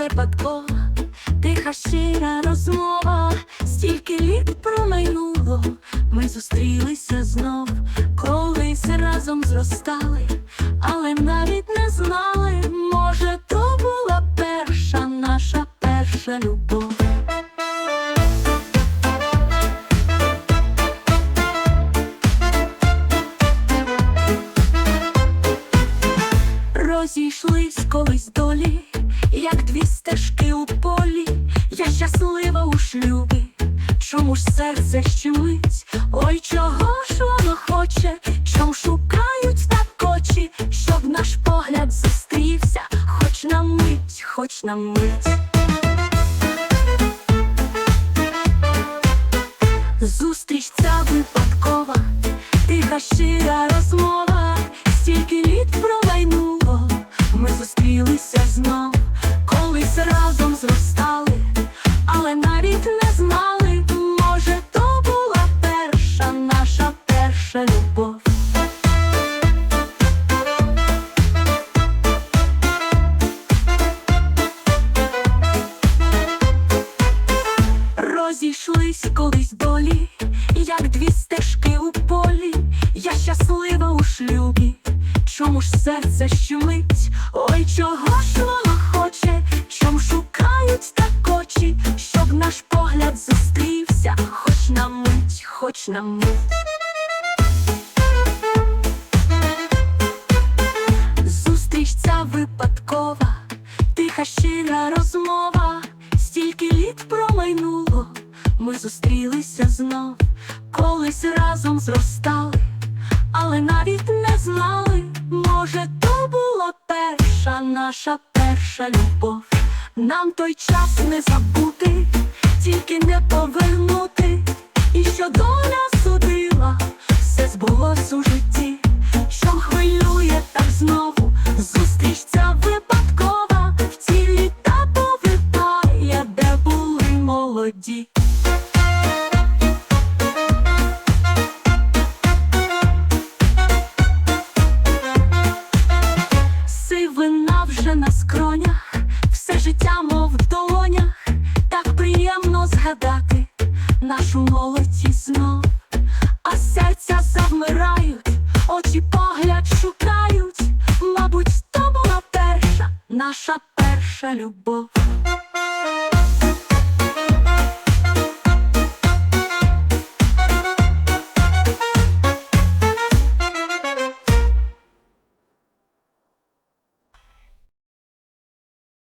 випадкова, тиха щира розмова, стільки літ промайнуло, ми зустрілися знов, колись разом зростали, але навіть не знали, може, то була перша наша перша любов. Розійшлись колись долі, як дві стежки у полі, я щаслива у шлюбі, чому ж серце щемить? Ой, чого ж воно хоче, чом шукають так очі, щоб наш погляд зустрівся, хоч на мить, хоч на мить. Зустріч ця випадкова, тиха щира Розійшлись колись долі, як дві стежки у полі, я щаслива у шлюбі, чому ж серце щемить? Ой, чого ж воно хоче, чом шукають так очі, щоб наш погляд зустрівся, хоч на мить, хоч на мить. Зустріч ця випадкова, тиха щира розмова, стільки літ промайнуло, ми зустрілися знов, колись разом зростали, але навіть не знали, може, то була перша наша перша любов. Нам той час не забути, тільки не повернути, і що доля судила, все збулось у житті, що хвилює так знову, зустріч ця вже на скронях, все життя, мов в долонях, так приємно згадати нашу молодість знов, а серця завмирають, очі погляд шукають, мабуть, то була перша наша перша любов.